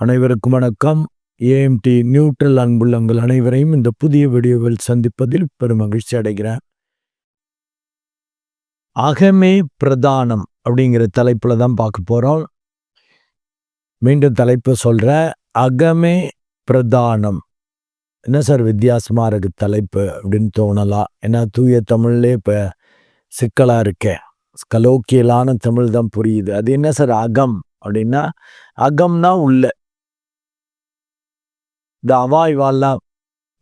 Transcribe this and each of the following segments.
அனைவருக்கும் வணக்கம். AMD neutral அன்புள்ளங்கள் அனைவரையும் இந்த புதிய வீடியோவில் சந்திப்பதில் பெரும் மகிழ்ச்சி அடைகிறேன். அகமே பிரதானம் அப்படிங்கிற தலைப்பில் தான் பார்க்க போகிறோம் மீண்டும் தலைப்பு சொல்கிற அகமே பிரதானம். என்ன சார் வித்தியாசமாக இருக்கு தலைப்பு அப்படின்னு தோணலாம் ஏன்னா தூய தமிழ்லே இப்போ சிக்கலாக இருக்கே. கலோக்கியலான தமிழ் தான் புரியுது. அது என்ன சார் அகம் அப்படின்னா அகம்னா உள்ள. இந்த அவாய்வாலாம்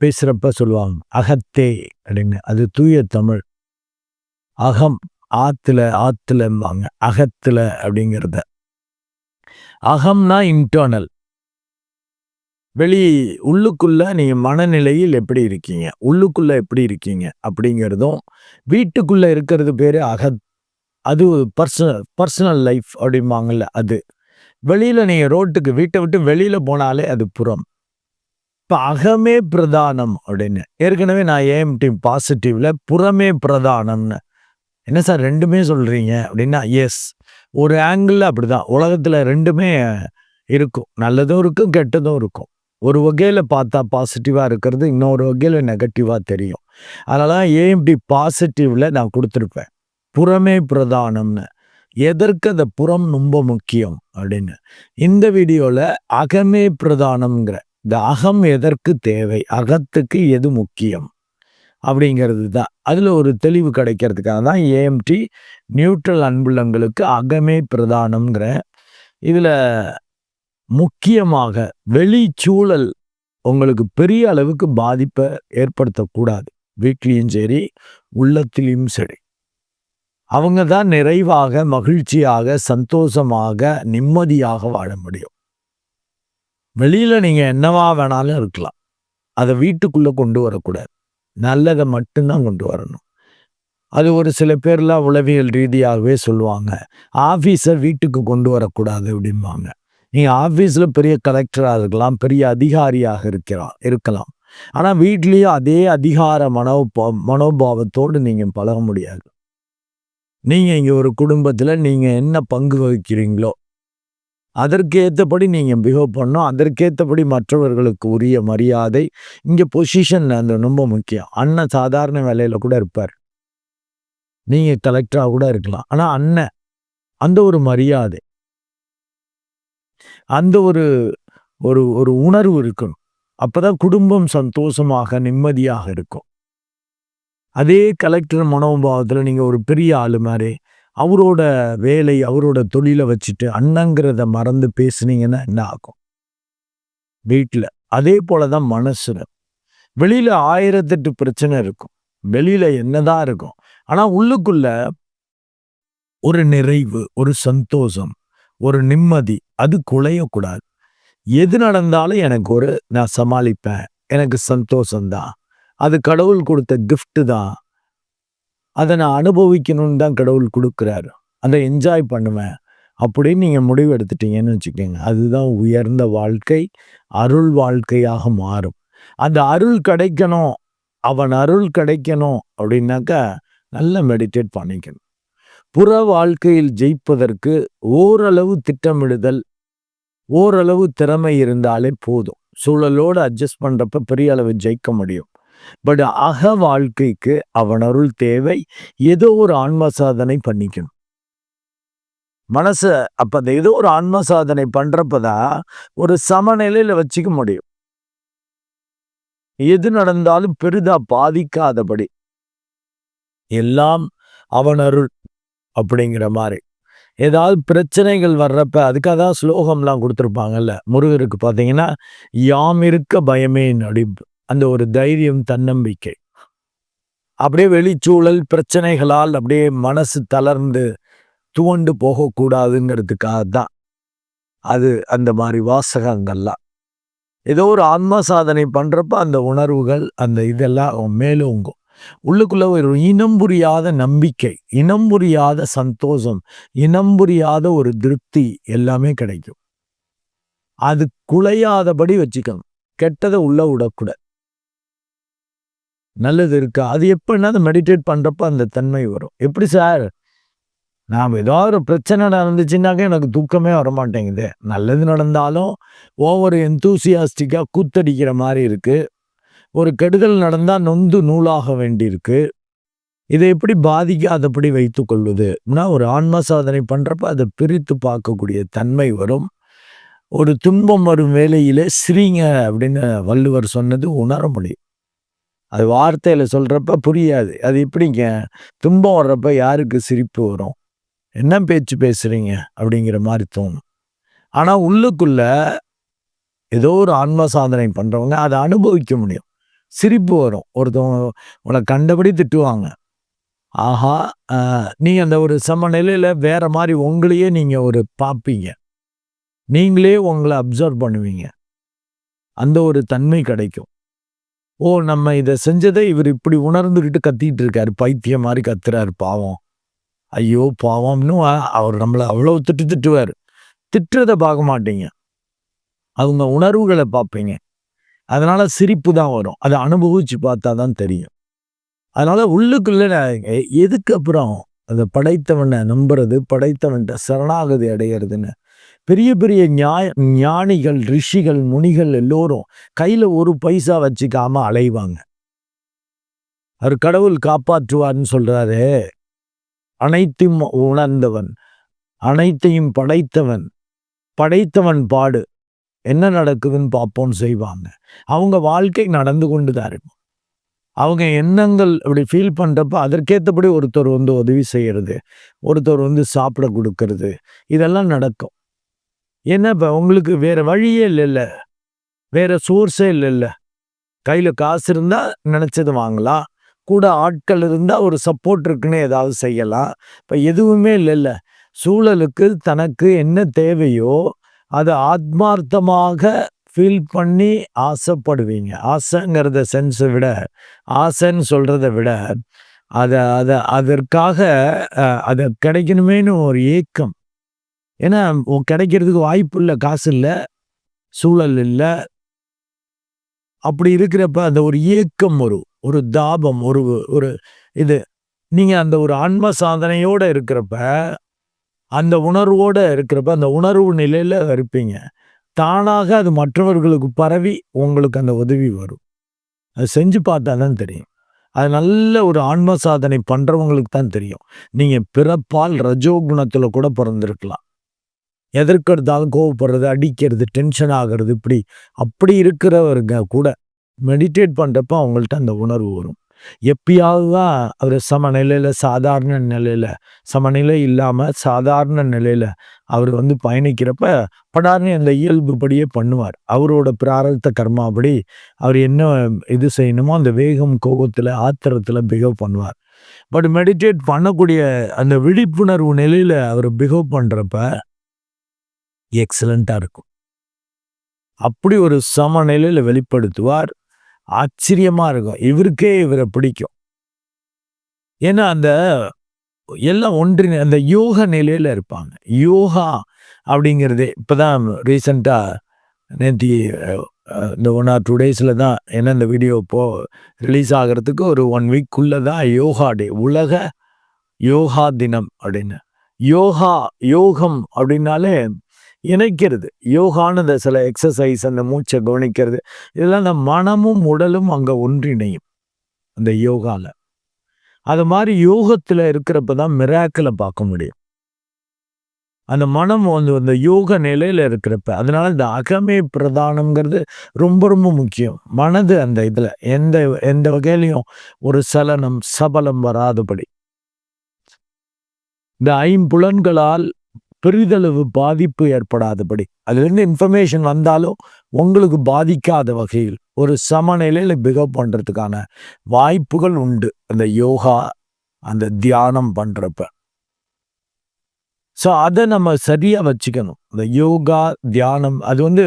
பேசுகிறப்ப சொல்லுவாங்க அகத்தே அப்படின்னு. அது தூய தமிழ். அகம் ஆத்தில் ஆத்துலம்பாங்க. அகத்தில் அப்படிங்கிறத. அகம்னா இன்டர்னல் வெளி உள்ளுக்குள்ள நீங்கள் மனநிலையில் எப்படி இருக்கீங்க? உள்ளுக்குள்ளே எப்படி இருக்கீங்க? அப்படிங்கிறதும் வீட்டுக்குள்ளே இருக்கிறது பேர் அக அது பர்சனல் பர்சனல் லைஃப் அப்படிம்பாங்கல்ல அது. வெளியில் நீங்கள் ரோட்டுக்கு வீட்டை விட்டு வெளியில் போனாலே அது புறம். இப்போ அகமே பிரதானம் அப்படின்னு. ஏற்கனவே நான் ஏஎம்டி பாசிட்டிவ்ல புறமே பிரதானம்னு என்ன சார் ரெண்டுமே சொல்கிறீங்க அப்படின்னா எஸ் ஒரு ஆங்கிள் அப்படிதான். உலகத்தில் ரெண்டுமே இருக்கும். நல்லதும் இருக்கும் கெட்டதும் இருக்கும். ஒரு வகையில் பார்த்தா பாசிட்டிவாக இருக்கிறது இன்னொரு வகையில் நெகட்டிவாக தெரியும். அதனால ஏஎம்டி பாசிட்டிவில் நான் கொடுத்துருப்பேன். புறமே பிரதானம்னு எதற்கு அந்த புறம் ரொம்ப முக்கியம் அப்படின்னு. இந்த வீடியோவில் அகமே பிரதானம்ங்கிற இந்த அகம் எதற்கு தேவை? அகத்துக்கு எது முக்கியம்? அப்படிங்கிறது தான். அதில் ஒரு தெளிவு கிடைக்கிறதுக்காக தான் ஏஎம்டி நியூட்ரல் அன்புள்ளங்களுக்கு அகமே பிரதானம்ங்கிற இதில் முக்கியமாக வெளிச்சூழல் உங்களுக்கு பெரிய அளவுக்கு பாதிப்பை ஏற்படுத்தக்கூடாது. வீட்லேயும் சரி உள்ளத்திலையும் சரி. அவங்க தான் நிறைவாக மகிழ்ச்சியாக சந்தோஷமாக நிம்மதியாக வாழ முடியும். வெளியில் நீங்கள் என்னவா வேணாலும் இருக்கலாம். அதை வீட்டுக்குள்ளே கொண்டு வரக்கூடாது. நல்லதை மட்டும்தான் கொண்டு வரணும். அது ஒரு சில பேர்லாம் உளவியல் ரீதியாகவே சொல்லுவாங்க. ஆஃபீஸை வீட்டுக்கு கொண்டு வரக்கூடாது அப்படிம்பாங்க. நீங்கள் ஆஃபீஸில் பெரிய கலெக்டராக இருக்கலாம் பெரிய அதிகாரியாக இருக்கிறா இருக்கலாம். ஆனால் வீட்லேயும் அதே அதிகார மனோபா மனோபாவத்தோடு நீங்கள் பழக முடியாது. நீங்கள் இங்கே ஒரு குடும்பத்தில் நீங்கள் என்ன பங்கு வகிக்கிறீங்களோ அதற்கேற்றபடி நீங்கள் பிஹேவ் பண்ணணும். அதற்கேற்றபடி மற்றவர்களுக்கு உரிய மரியாதை. இங்கே பொசிஷன் அந்த ரொம்ப முக்கியம். அண்ணன் சாதாரண வேலையில் கூட இருப்பார். நீங்கள் கலெக்டராக கூட இருக்கலாம். ஆனால் அண்ணன் அந்த ஒரு மரியாதை. அந்த ஒரு ஒரு ஒரு உணர்வு இருக்கணும். அப்பதான் குடும்பம் சந்தோஷமாக நிம்மதியாக இருக்கும். அதே கலெக்டர் மனோபாவத்தில் நீங்கள் ஒரு பெரிய ஆளு மாதிரி அவரோட வேலை அவரோட தொழிலை வச்சுட்டு அண்ணங்கிறத மறந்து பேசுனீங்கன்னா என்ன ஆகும்? வீட்டில் அதே போல தான் மனசுல. வெளியில் ஆயிரத்தெட்டு பிரச்சனை இருக்கும். வெளியில் என்னதான் இருக்கும். ஆனால் உள்ளுக்குள்ள ஒரு நிறைவு ஒரு சந்தோஷம் ஒரு நிம்மதி அது குலையக்கூடாது. எது நடந்தாலும் எனக்கு ஒரு நான் சமாளிப்பேன். எனக்கு சந்தோஷம்தான். அது கடவுள் கொடுத்த கிஃப்ட்டு தான். அதை நான் அனுபவிக்கணும்னு தான் கடவுள் கொடுக்குறாரு. அதை என்ஜாய் பண்ணுவேன். அப்படின்னு நீங்கள் முடிவு எடுத்துட்டீங்கன்னு வச்சுக்கோங்க. அதுதான் உயர்ந்த வாழ்க்கை அருள் வாழ்க்கையாக மாறும். அந்த அருள் கிடைக்கணும் அவன் அருள் கிடைக்கணும் அப்படின்னாக்கா நல்லா மெடிடேட் பண்ணிக்கணும். புற வாழ்க்கையில் ஜெயிப்பதற்கு ஓரளவு திட்டமிடுதல் ஓரளவு திறமை இருந்தாலே போதும். சூழலோடு அட்ஜஸ்ட் பண்ணுறப்ப பெரிய அளவு ஜெயிக்க முடியும். பட் அக வாழ்க்கைக்கு அவன் அருள் தேவை. ஏதோ ஒரு ஆன்ம சாதனை பண்ணிக்கணும். மனச அப்ப அந்த ஏதோ ஒரு ஆன்ம சாதனை பண்றப்பதான் ஒரு சமநிலையில வச்சுக்க முடியும். எது நடந்தாலும் பெரிதா பாதிக்காதபடி. எல்லாம் அவன் அருள் அப்படிங்கிற மாதிரி. ஏதாவது பிரச்சனைகள் வர்றப்ப அதுக்காக தான் ஸ்லோகம்லாம் கொடுத்துருப்பாங்கல்ல முருகருக்கு பார்த்தீங்கன்னா யாம் இருக்க பயமே நடிப்பு. அந்த ஒரு தைரியம் தன்னம்பிக்கை. அப்படியே வெளிச்சூழல் பிரச்சனைகளால் அப்படியே மனசு தளர்ந்து துவண்டு போகக்கூடாதுங்கிறதுக்காக தான். அது அந்த மாதிரி வாசகங்கள்லாம். ஏதோ ஒரு ஆன்மா சாதனை பண்ணுறப்ப அந்த உணர்வுகள் அந்த இதெல்லாம் மேலோங்கும் உள்ளுக்குள்ள ஒரு இனம் புரியாத நம்பிக்கை இனம் புரியாத சந்தோஷம் இனம் புரியாத ஒரு திருப்தி எல்லாமே கிடைக்கும். அது குலையாதபடி வச்சுக்கணும். கெட்டதை உள்ள விடக்கூடாது. நல்லது இருக்கா? அது எப்படின்னா அதை மெடிடேட் பண்ணுறப்ப அந்த தன்மை வரும். எப்படி சார்? நாம் ஏதாவது ஒரு பிரச்சனை நடந்துச்சுன்னாக்க எனக்கு தூக்கமே வரமாட்டேங்குது. நல்லது நடந்தாலும் ஓவர் எந்தூசியாஸ்டிக்காக கூத்தடிக்கிற மாதிரி இருக்குது ஒரு கெடுதல் நடந்தால் நொந்து நூலாக வேண்டியிருக்கு. இதை எப்படி பாதிக்காதபடி வைத்து கொள்வதுனா ஒரு ஆன்ம சாதனை பண்ணுறப்ப அதை பிரித்து பார்க்கக்கூடிய தன்மை வரும். ஒரு துன்பம் வரும் வேலையிலே சிரிங்க அப்படின்னு வள்ளுவர் சொன்னது உணர முடியும் அது வார்த்தையில் சொல்கிறப்ப புரியாது. அது எப்படிங்க? துன்பம் வர்றப்ப யாருக்கு சிரிப்பு வரும்? என்ன பேச்சு பேசுகிறீங்க அப்படிங்கிற மாதிரி தோணும். ஆனால் உள்ளுக்குள்ள ஏதோ ஒரு ஆன்ம சாதனை பண்ணுறவங்க அதை அனுபவிக்க முடியும். சிரிப்பு வரும். ஒருத்தவங்க உன்னை கண்டபடி திட்டுவாங்க. ஆஹா நீங்கள் அந்த ஒரு சமநிலையில் வேற மாதிரி உங்களையே நீங்கள் ஒரு பார்ப்பீங்க நீங்களே உங்களை அப்சர்வ் பண்ணுவீங்க. அந்த ஒரு தன்மை கிடைக்கும். ஓ நம்ம இதை செஞ்சதை இவர் இப்படி உணர்ந்துக்கிட்டு கத்திக்கிட்டு இருக்காரு பைத்தியம் மாதிரி கத்துறாரு பாவம். ஐயோ பாவம்னு அவர் நம்மளை அவ்வளோ திட்டு திட்டுவார். திட்டுறதை பார்க்க மாட்டீங்க. அவங்க உணர்வுகளை பார்ப்பீங்க. அதனால் சிரிப்பு தான் வரும். அதை அனுபவிச்சு பார்த்தா தான் தெரியும். அதனால் உள்ளுக்குள்ளே எதுக்கு அப்புறம் அதை படைத்தவனை நம்புறது படைத்தவன்கிட்ட சரணாகதி அடையிறதுன்னு பெரிய பெரிய ஞாய ஞானிகள் ரிஷிகள் முனிகள் எல்லோரும் கையில் ஒரு பைசா வச்சுக்காம அலைவாங்க. அவர் கடவுள் காப்பாற்றுவார்னு சொல்றாரு. அனைத்தையும் உணர்ந்தவன் அனைத்தையும் படைத்தவன் படைத்தவன் பாடு. என்ன நடக்குதுன்னு பார்ப்போம்னு செய்வாங்க. அவங்க வாழ்க்கை நடந்து கொண்டு தான் இருக்கும். அவங்க எண்ணங்கள் அப்படி ஃபீல் பண்ணுறப்ப அதற்கேற்றபடி ஒருத்தர் வந்து உதவி செய்கிறது ஒருத்தர் வந்து சாப்பிட கொடுக்கறது இதெல்லாம் நடக்கும். ஏன்னா இப்போ உங்களுக்கு வேற வழியே இல்லைல்ல. வேற சோர்ஸே இல்லைல்ல. கையில் காசு இருந்தால் நினச்சது வாங்கலாம். கூட ஆட்கள் இருந்தால் ஒரு சப்போர்ட் இருக்குன்னு ஏதாவது செய்யலாம். இப்போ எதுவுமே இல்லைல்ல. சூழலுக்கு தனக்கு என்ன தேவையோ அதை ஆத்மார்த்தமாக ஃபீல் பண்ணி ஆசைப்படுவீங்க. ஆசைங்கிறத சென்ஸை விட ஆசைன்னு சொல்கிறத விட அதை அதை அதற்காக அதை கிடைக்கணுமேனு ஒரு ஏக்கம். ஏன்னா கிடைக்கிறதுக்கு வாய்ப்பு இல்லை காசு இல்லை சூழல் இல்லை. அப்படி இருக்கிறப்ப அந்த ஒரு ஏக்கம் ஒரு ஒரு தாபம் ஒரு ஒரு இது. நீங்கள் அந்த ஒரு ஆன்ம சாதனையோடு இருக்கிறப்ப அந்த உணர்வோடு இருக்கிறப்ப அந்த உணர்வு நிலையில் இருப்பீங்க. தானாக அது மற்றவர்களுக்கு பரவி உங்களுக்கு அந்த உதவி வரும். அது செஞ்சு பார்த்தா தான் தெரியும். அது நல்ல ஒரு ஆன்ம சாதனை பண்ணுறவங்களுக்கு தான் தெரியும். நீங்கள் பிறப்பால் ரஜோ குணத்தில் கூட பிறந்திருக்கலாம். எதற்கெடுத்தாலும் கோவப்படுறது அடிக்கிறது டென்ஷன் ஆகிறது இப்படி அப்படி இருக்கிறவருங்க கூட மெடிடேட் பண்ணுறப்ப அவங்கள்ட்ட அந்த உணர்வு வரும். எப்பயாவது தான் அவர் சமநிலையில் சாதாரண நிலையில் சமநிலை இல்லாமல் சாதாரண நிலையில் அவர் வந்து பயணிக்கிறப்ப படார்னு அந்த இயல்புபடியே பண்ணுவார். அவரோட பிராரத்த கர்மாபடி அவர் என்ன இது செய்யணுமோ அந்த வேகம் கோபத்தில் ஆத்திரத்தில் பிகவ் பண்ணுவார். பட் மெடிடேட் பண்ணக்கூடிய அந்த விழிப்புணர்வு நிலையில் அவர் பிகவ் பண்ணுறப்ப எக்ஸலண்ட்டாக இருக்கும். அப்படி ஒரு சமநிலையில் வெளிப்படுத்துவார். ஆச்சரியமாக இருக்கும். இவருக்கே இவரை பிடிக்கும். ஏன்னா அந்த எல்லாம் ஒன்றின் அந்த யோக நிலையில் இருப்பாங்க. யோகா அப்படிங்கிறது இப்போ தான் ரீசண்டாக நேற்று இந்த ஒன் ஆர் டூ டேஸில் தான் என்ன இந்த வீடியோ இப்போது ரிலீஸ் ஆகிறதுக்கு ஒரு ஒன் வீக்குள்ளே தான் யோகா டே உலக யோகா தினம் அப்படின்னு. யோகா யோகம் அப்படின்னாலே இணைக்கிறது. யோகானது சில எக்ஸசைஸ் அந்த மூச்சை கவனிக்கிறது இதெல்லாம் அந்த மனமும் உடலும் அங்கே ஒன்றிணையும் அந்த யோகாவில் அது மாதிரி யோகத்தில் இருக்கிறப்ப தான் மிராக்கில் பார்க்க முடியும். அந்த மனம் வந்து அந்த யோக நிலையில் இருக்கிறப்ப அதனால இந்த அகமே பிரதானங்கிறது ரொம்ப ரொம்ப முக்கியம். மனது அந்த இதில் எந்த எந்த வகையிலையும் ஒரு சலனம் சபலம் வராதபடி. இந்த ஐம்புலன்களால் பெரிதளவு பாதிப்பு ஏற்படாதபடி. அதுலேருந்து இன்ஃபர்மேஷன் வந்தாலும் உங்களுக்கு பாதிக்காத வகையில் ஒரு சமநிலையில் பிகவ் பண்ணுறதுக்கான வாய்ப்புகள் உண்டு. அந்த யோகா அந்த தியானம் பண்ணுறப்ப ஸோ அதை நம்ம சரியாக வச்சுக்கணும். இந்த யோகா தியானம் அது வந்து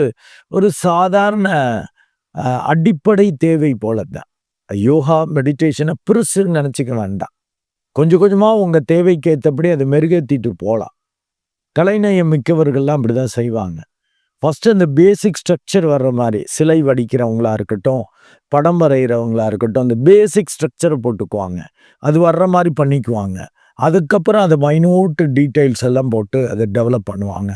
ஒரு சாதாரண அடிப்படை தேவை போல தான் யோகா மெடிடேஷனை பெருசுன்னு நினச்சிக்க வேண்டாம். கொஞ்சம் கொஞ்சமாக உங்கள் தேவைக்கு ஏற்றபடி அதை மெருகேற்றிட்டு போகலாம் கலைநயம் மிக்கவர்கள்லாம் அப்படி தான் செய்வாங்க. ஃபஸ்ட்டு அந்த பேசிக் ஸ்ட்ரக்சர் வர்ற மாதிரி சிலை வடிக்கிறவங்களா இருக்கட்டும் படம் வரைகிறவங்களா இருக்கட்டும் அந்த பேசிக் ஸ்ட்ரக்சரை போட்டுக்குவாங்க. அது வர்ற மாதிரி பண்ணிக்குவாங்க. அதுக்கப்புறம் அதை மைனூட்டு டீட்டெயில்ஸ் எல்லாம் போட்டு அதை டெவலப் பண்ணுவாங்க.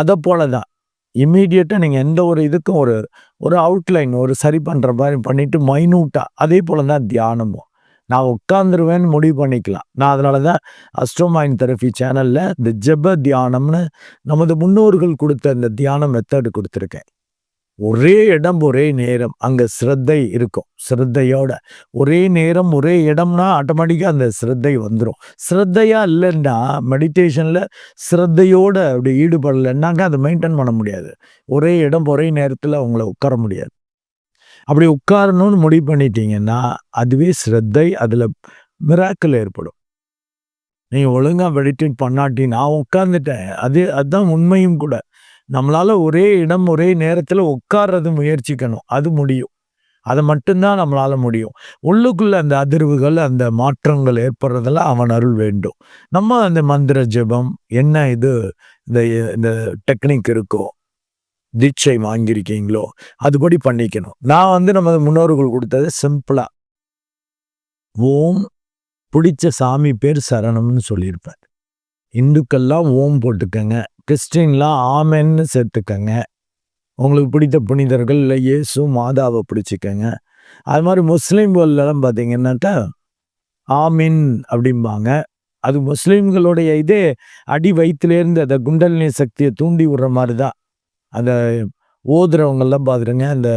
அதை போல தான் இம்மீடியட்டாக நீங்கள் எந்த ஒரு இதுக்கும் ஒரு ஒரு அவுட்லைன் ஒரு சரி பண்ணுற மாதிரி பண்ணிவிட்டு மைனூட்டாக அதே போல் தான் தியானமும். நான் உட்காந்துருவேன்னு முடிவு பண்ணிக்கலாம். நான் அதனால தான் அஸ்ட்ரோமைன் தெரபி சேனலில் இந்த ஜெப தியானம்னு நமது முன்னோர்கள் கொடுத்த இந்த தியான மெத்தடு கொடுத்துருக்கேன். ஒரே இடம் ஒரே நேரம். அங்கே சிரத்தை இருக்கும். ஸ்ரத்தையோட ஒரே நேரம் ஒரே இடம்னா ஆட்டோமேட்டிக்காக அந்த சிரத்தை வந்துடும் ஸ்ரத்தையாக இல்லைன்னா மெடிடேஷனில் சிரத்தையோட அப்படி ஈடுபடலைன்னாங்க அதை மெயின்டைன் பண்ண முடியாது. ஒரே இடம் ஒரே நேரத்தில் அவங்கள உட்கார முடியாது. அப்படி உட்காரணும்னு முடிவு பண்ணிட்டீங்கன்னா அதுவே சிரத்தை அதில் மிராக்கள் ஏற்படும். நீ ஒழுங்காக மெடிடேட் பண்ணாட்டி நான் உட்காந்துட்டேன் அது அதுதான் உண்மையும் கூட. நம்மளால் ஒரே இடம் ஒரே நேரத்தில் உட்கார்றது முயற்சிக்கணும். அது முடியும். அதை மட்டும்தான் நம்மளால் முடியும். உள்ளுக்குள்ளே அந்த அதிர்வுகள் அந்த மாற்றங்கள் ஏற்படுறதெல்லாம் அவன் அருள் வேண்டும். நம்ம அந்த மந்திர ஜெபம் என்ன இது இந்த இந்த டெக்னிக் இருக்கோ தீட்சை வாங்கியிருக்கீங்களோ அதுபடி பண்ணிக்கணும். நான் வந்து நம்ம முன்னோர்கள் கொடுத்தது சிம்பிளா. ஓம் பிடிச்ச சாமி பேர் சரணம்னு சொல்லியிருப்பேன் இந்துக்கள்லாம் ஓம் போட்டுக்கங்க கிறிஸ்டின்லாம் ஆமென்னு சேர்த்துக்கங்க. உங்களுக்கு பிடித்த புனிதர்கள் இல்லை இயேசு மாதாவை பிடிச்சிக்கங்க. அது மாதிரி முஸ்லீம்கள்லாம் பார்த்தீங்கன்னாக்கா ஆமின் அப்படிம்பாங்க. அது முஸ்லீம்களுடைய இதே அடி வயிற்றுலேருந்து அதை குண்டலினி சக்தியை தூண்டி விடுற மாதிரி தான். அந்த ஓதுறவங்கெல்லாம் பார்த்துருங்க அந்த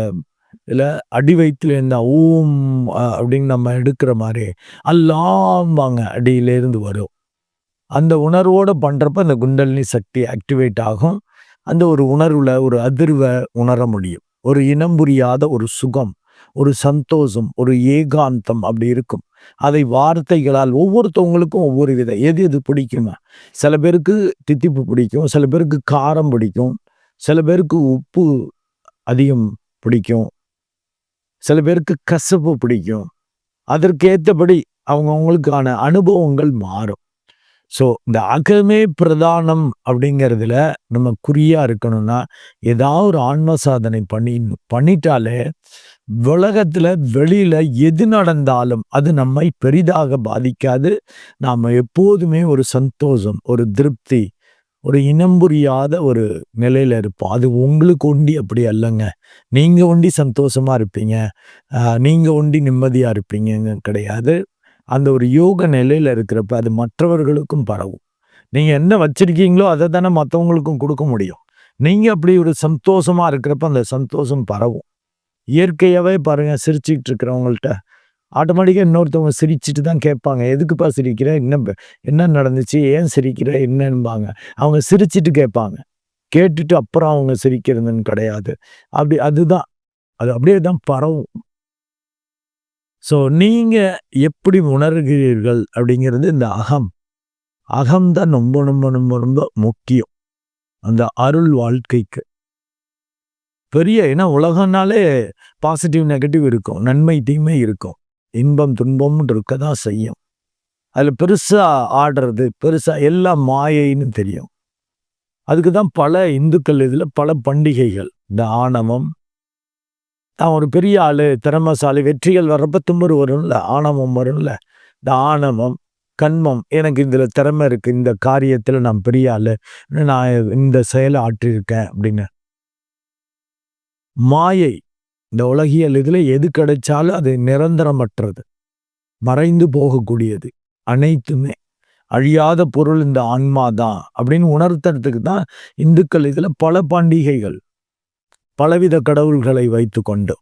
இதில் அடி வயிற்றுலேருந்து ஊம் அப்படின்னு நம்ம எடுக்கிற மாதிரி அல்லாம்பாங்க அடியிலேருந்து வரும். அந்த உணர்வோடு பண்ணுறப்ப அந்த குண்டலினி சக்தி ஆக்டிவேட் ஆகும். அந்த ஒரு உணர்வில் ஒரு அதிர்வை உணர முடியும். ஒரு இனம் புரியாத ஒரு சுகம் ஒரு சந்தோஷம் ஒரு ஏகாந்தம் அப்படி இருக்கும். அதை வார்த்தைகளால் ஒவ்வொருத்தவங்களுக்கும் ஒவ்வொரு வித எது எது பிடிக்குமா. சில பேருக்கு தித்திப்பு பிடிக்கும் சில பேருக்கு காரம் பிடிக்கும். சில பேருக்கு உப்பு அதிகம் பிடிக்கும். சில பேருக்கு கசப்பு பிடிக்கும். அதற்கேற்றபடி அவங்கவுங்களுக்கான அனுபவங்கள் மாறும். ஸோ இந்த அகமே பிரதானம் அப்படிங்கிறதுல நம்ம குறியாக இருக்கணும்னா ஏதாவது ஒரு ஆன்ம சாதனை பண்ணி பண்ணிட்டாலே உலகத்தில் வெளியில் எது நடந்தாலும் அது நம்மை பெரிதாக பாதிக்காது. நாம் எப்போதுமே ஒரு சந்தோஷம் ஒரு திருப்தி ஒரு இனம் புரியாத ஒரு நிலையில் இருப்போம். அது உங்களுக்கு ஒண்டி அப்படி அல்லங்க. நீங்கள் ஒண்டி சந்தோஷமாக இருப்பீங்க. நீங்கள் ஒண்டி நிம்மதியாக இருப்பீங்க கிடையாது. அந்த ஒரு யோக நிலையில் இருக்கிறப்ப அது மற்றவர்களுக்கும் பரவும். நீங்கள் என்ன வச்சிருக்கீங்களோ அதை தானே மற்றவங்களுக்கும் கொடுக்க முடியும். நீங்கள் அப்படி ஒரு சந்தோஷமாக இருக்கிறப்ப அந்த சந்தோஷம் பரவும். இயற்கையாகவே பாருங்கள் சிரிச்சுக்கிட்டு இருக்கிறவங்கள்ட்ட ஆட்டோமேட்டிக்காக இன்னொருத்தவங்க சிரிச்சுட்டு தான் கேட்பாங்க. எதுக்குப்பா சிரிக்கிற? என்ன என்ன நடந்துச்சு? ஏன் சிரிக்கிற? என்னன்பாங்க அவங்க சிரிச்சுட்டு கேட்பாங்க. கேட்டுட்டு அப்புறம் அவங்க சிரிக்கிறதுன்னு கிடையாது. அப்படி அதுதான். அது அப்படியே தான் பரவும். ஸோ நீங்கள் எப்படி உணர்கிறீர்கள் அப்படிங்கிறது இந்த அகம். அகம் தான் ரொம்ப ரொம்ப ரொம்ப ரொம்ப முக்கியம். அந்த அருள் வாழ்க்கைக்கு. பெரிய ஏன்னா உலகம்னாலே பாசிட்டிவ் நெகட்டிவ் இருக்கும். நன்மை தீமை இருக்கும். இன்பம் துன்பம்னு இருக்க தான் செய்யும். அதில் பெருசாக ஆடுறது பெருசாக எல்லாம் மாயைன்னு தெரியும். அதுக்கு தான் பல இந்துக்கள் இதில் பல பண்டிகைகள். இந்த ஆணவம். நான் ஒரு பெரிய ஆள் திறமசாலி வெற்றிகள் வர்றப்ப தும்புரு வரும்ல ஆணவம் வரும்ல. இந்த ஆணவம் கண்மம் எனக்கு இதில் திறமை இருக்குது இந்த காரியத்தில் நான் பெரிய ஆள் நான் இந்த செயலை ஆற்றியிருக்கேன் அப்படின்னு. மாயை இந்த உலகியல் இதில் எது கிடைச்சாலும் அது நிரந்தரமற்றது. மறைந்து போகக்கூடியது. அனைத்துமே. அழியாத பொருள் இந்த ஆன்மா தான் அப்படின்னு உணர்த்துறதுக்கு தான் இந்துக்கள் இதில் பல பண்டிகைகள் பலவித கடவுள்களை வைத்து கொண்டு.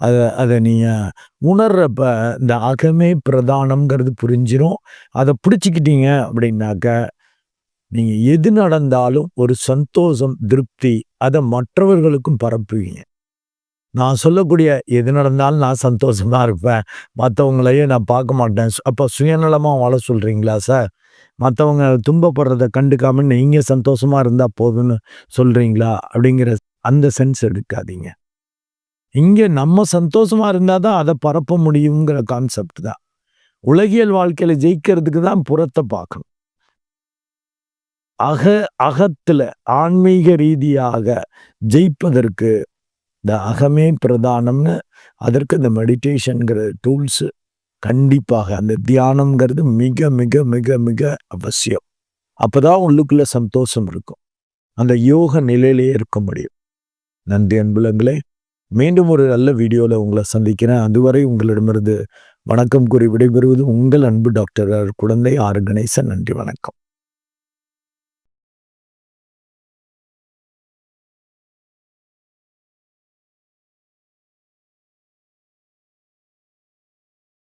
அதை அதை நீங்கள் உணர்றப்ப இந்த அகமே பிரதானம்ங்கிறது புரிஞ்சிடும் அதை பிடிச்சிக்கிட்டீங்க அப்படின்னாக்க நீங்கள் எது நடந்தாலும் ஒரு சந்தோஷம் திருப்தி அதை மற்றவர்களுக்கும் பரப்புவீங்க. நான் சொல்லக்கூடிய எது நடந்தாலும் நான் சந்தோஷமாக இருப்பேன். மற்றவங்களையும் நான் பார்க்க மாட்டேன். அப்போ சுயநலமாக வாழ சொல்கிறீங்களா சார்? மற்றவங்க துன்பப்படுறத கண்டுக்காம நீங்கள் சந்தோஷமாக இருந்தால் போதும்னு சொல்கிறீங்களா அப்படிங்கிற அந்த சென்ஸ் எடுக்காதீங்க. இங்கே நம்ம சந்தோஷமாக இருந்தால் தான் அதை பரப்ப முடியுங்கிற கான்செப்ட் தான். உலகியல் வாழ்க்கையில் ஜெயிக்கிறதுக்கு தான் புறத்தை பார்க்கணும். அக அகத்தில் ஆன்மீக ரீதியாக ஜெயிப்பதற்கு இந்த அகமே பிரதானம்னு அதற்கு இந்த மெடிடேஷனுங்கிற டூல்ஸு கண்டிப்பாக அந்த தியானம்ங்கிறது மிக மிக மிக மிக அவசியம். அப்போதான் உள்ளுக்குள்ள சந்தோஷம் இருக்கும். அந்த யோக நிலையிலேயே இருக்க முடியும். நன்றி அன்புலங்களே. மீண்டும் ஒரு நல்ல வீடியோவில் உங்களை சந்திக்கிறேன். அதுவரை உங்களிடமிருந்து வணக்கம் கூறி விடைபெறுவது உங்கள் அன்பு டாக்டர் குழந்தை ஆர்கனைசன் நன்றி வணக்கம்.